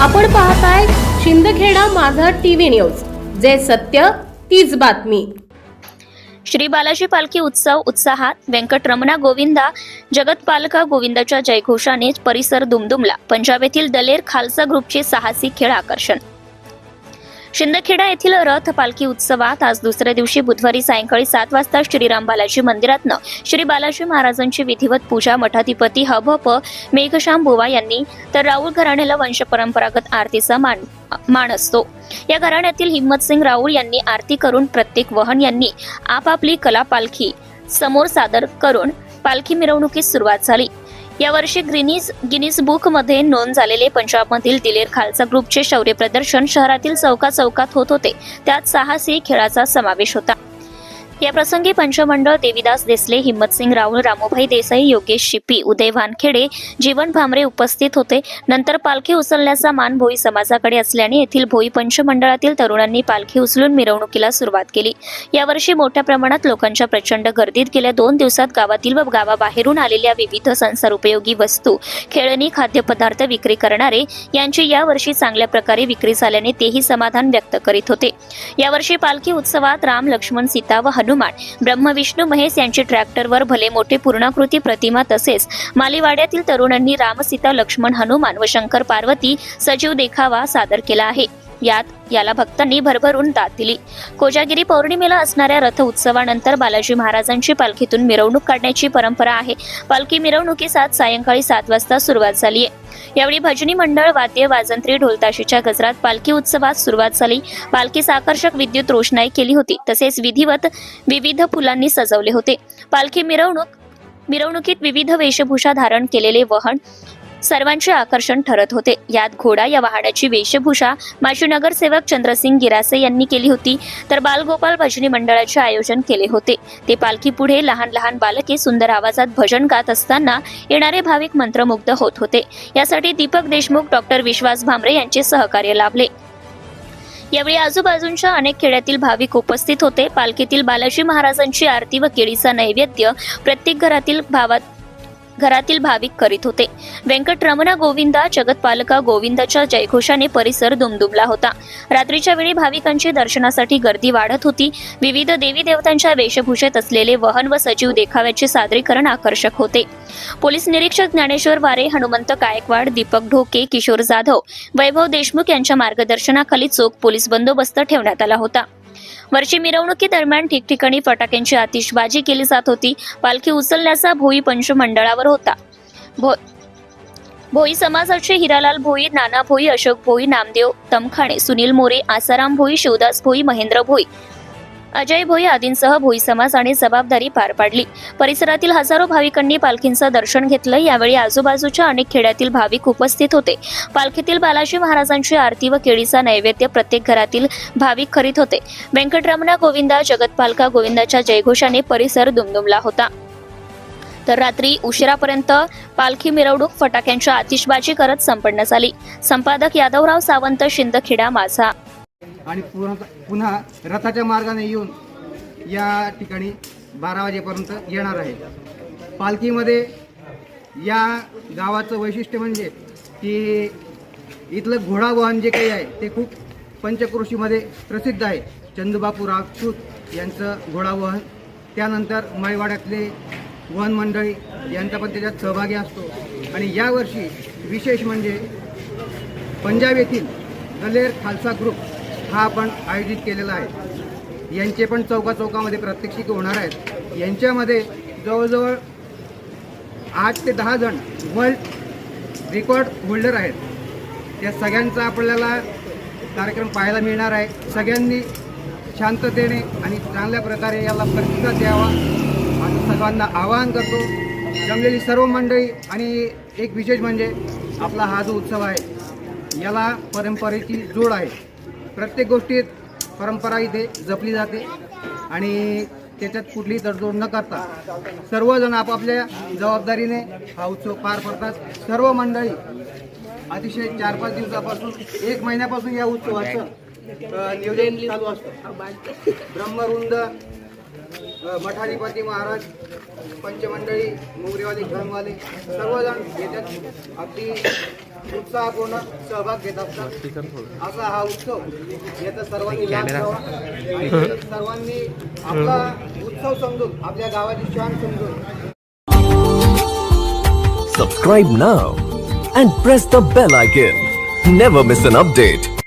आपण पाहताय शिंदखेडा माझा टीव्ही न्यूज. जे सत्य तीच बातमी. श्री बालाजी पालखी उत्सव उत्साहात व्यंकटरमणा गोविंदा जगतपालका गोविंदाच्या जयघोषाने परिसर दुमदुमला. पंजाब येथील दलेर खालसा ग्रुपचे साहसी खेळ आकर्षण. शिंदखेडा येथील रथ पालखी उत्सवात आज दुसऱ्या दिवशी बुधवारी सायंकाळी सात वाजता श्रीराम बालाजी मंदिरातनं श्री बालाजी महाराजांची विधिवत पूजा मठाधिपती हभप मेघश्याम बुवा यांनी तर राऊळ घराण्याला वंशपरंपरागत आरतीचा मान मान असतो. या घराण्यातील हिम्मतसिंग राऊळ यांनी आरती करून प्रत्येक वहन यांनी आपापली कला पालखी समोर सादर करून पालखी मिरवणुकीस सुरुवात झाली. यावर्षी ग्रिनीज गिनीज बुकमध्ये नोंद झालेले पंजाबमधील दिलेर खालसा ग्रुपचे शौर्य प्रदर्शन शहरातील चौका चौकात होत होते. त्यात साहसी खेळाचा समावेश होता. या प्रसंगी पंचमंडळ देवीदास देसले हिम्मतसिंग राहुल रामोभाई देसाई योगेश शिपी उदय वानखेडे जीवन भामरे उपस्थित होते. नंतर पालखी उचलण्याचा मान भोई समाजाकडे असल्याने येथील भोई पंचमंडळातील तरुणांनी पालखी उचलून मिरवणुकीला सुरुवात केली. यावर्षी मोठ्या प्रमाणात लोकांच्या प्रचंड गर्दीत गेल्या दोन दिवसात गावातील व गावाबाहेरून आलेल्या विविध संसार उपयोगी वस्तू खेळणी खाद्यपदार्थ विक्री करणारे यांची यावर्षी चांगल्या प्रकारे विक्री झाल्याने तेही समाधान व्यक्त करीत होते. यावर्षी पालखी उत्सवात राम लक्ष्मण सीता व हनुमान हनुमान ब्रह्मविष्णू महेश यांची ट्रॅक्टरवर भले मोठे पूर्णाकृती प्रतिमा तसेच मालीवाड्यातील तरुणांनी राम सीता लक्ष्मण हनुमान व शंकर पार्वती सजीव देखावा सादर केला आहे. यात याला भक्तांनी भरभरून दाद दिली. कोजागिरी पौर्णिमेला असणाऱ्या रथ उत्सवानंतर बालाजी महाराजांची पालखीतून मिरवणूक काढण्याची परंपरा आहे. पालखी मिरवणुकीस आज सायंकाळी सात वाजता सुरुवात झाली आहे यावेळी भजनी मंडळ वाद्य वाजंत्री ढोलताशीच्या गजरात पालखी उत्सवास सुरुवात झाली. पालखीस आकर्षक विद्युत रोषणाई केली होती. तसेच विधिवत विविध फुलांनी सजवले होते. पालखी मिरवणूक मिरवणुकीत विविध वेशभूषा धारण केलेले वहन सर्वांचे आकर्षण ठरत होते. यात घोडा या वाहनाची वेशभूषा माजी नगरसेवक चंद्रसिंग गिरासे यांनी केली होती. तर बालगोपाल भजनी मंडळाचे आयोजन केले होते. ते पालखी पुढे लहान लहान बालके सुंदर आवाजात भजन गात असताना येणारे भाविक मंत्रमुग्ध होत होते. यासाठी दीपक देशमुख डॉक्टर विश्वास भामरे यांचे सहकार्य लाभले. यावेळी आजूबाजूंच्या अनेक खेड्यातील भाविक उपस्थित होते. पालखीतील बालाजी महाराजांची आरती व केळीचा नैवेद्य प्रत्येक घरातील भावात घरातील भाविक करीत होते. व्यंकटरमणा गोविंदा जगतपालका गोविंदाच्या जयघोषाने परिसर दुमदुमला होता. रात्रीच्या वेळी भाविकांची दर्शनासाठी गर्दी वाढत होती. विविध देवी देवतांच्या वेशभूषेत असलेले वहन व सजीव देखाव्याचे सादरीकरण आकर्षक होते. पोलीस निरीक्षक ज्ञानेश्वर वारे हनुमंत गायकवाड दीपक ढोके किशोर जाधव वैभव देशमुख यांच्या मार्गदर्शनाखाली चोख पोलीस बंदोबस्त ठेवण्यात आला होता. वर्षी मिरवणुकीदरम्यान ठिकठिकाणी फटाक्यांची आतिषबाजी केली जात होती. पालखी उचलण्याचा भोई पंच मंडळावर होता. भो भोई समाजाचे हिरालाल भोई नाना भोई अशोक भोई नामदेव तमखाणे सुनील मोरे आसाराम भोई शिवदास भोई महेंद्र भोई अजय भोई आदींसह भोई आणि जबाबदारी पार पाडली. परिसरातील हजारो भाविकांनी पालखींचं दर्शन घेतलं. यावेळी आजूबाजूच्या अनेक खेड्यातील भाविक उपस्थित होते. पालखीतील बालाजी महाराजांची आरती व केळीचा नैवेद्य प्रत्येक घरातील भाविक करीत होते. व्यंकटरमणा गोविंदा जगतपालका गोविंदाच्या जयघोषाने परिसर दुमदुमला होता. तर रात्री उशिरापर्यंत पालखी मिरवणूक फटाक्यांच्या आतिषबाजी करत संपन्न झाली. संपादक यादवराव सावंत शिंदखेडा माझा. आणि पुन्हा पुन्हा रथाच्या मार्गाने येऊन या ठिकाणी बारा वाजेपर्यंत येणार आहे. पालखीमध्ये या गावाचं वैशिष्ट्य म्हणजे की इथलं घोडावाहन जे काही आहे ते खूप पंचक्रोशीमध्ये प्रसिद्ध आहे. चंदूबापू राजपूत यांचं घोडावाहन त्यानंतर मळवाड्यातले वहन मंडळी यांचा पण त्याच्यात सहभागी असतो. आणि यावर्षी विशेष म्हणजे पंजाब येथील दलेर खालसा ग्रुप हा आपण आयोजित केलेला आहे. यांचे पण चौका चौकामध्ये प्रात्यक्षिक होणार आहेत. यांच्यामध्ये जवळजवळ आठ ते दहा जण वर्ल्ड रेकॉर्ड होल्डर आहेत. त्या सगळ्यांचा आपल्याला कार्यक्रम पाहायला मिळणार आहे. सगळ्यांनी शांततेने आणि चांगल्या प्रकारे याला प्रतिसाद द्यावा. आणि सर्वांना आवाहन करतो. जमलेली सर्व मंडळी आणि एक विशेष म्हणजे आपला हा जो उत्सव आहे याला परंपरेची जोड आहे. प्रत्येक गोष्टीत परंपरा इथे जपली जाते आणि त्याच्यात कुठलीही तडजोड न करता सर्वजण आपापल्या जबाबदारीने हा उत्सव पार पडतात. सर्व मंडळी अतिशय चार पाच दिवसापासून एक महिन्यापासून या उत्सवाचं नियोजन चालू असतं. ब्रह्मरुंद मठाधिपती महाराज पंचमंडळी मोगरेवाले गणवाले सर्वजण याच्यात अगदी उत्साहपूर्ण सहभाग घेत असतात. असा हा उत्सव याचा सर्वांनी लाभ घ्यावा. आणि सर्वांनी आपला उत्सव समजून आपल्या गावाची शान समजून. Subscribe now and press the bell icon. Never miss an update.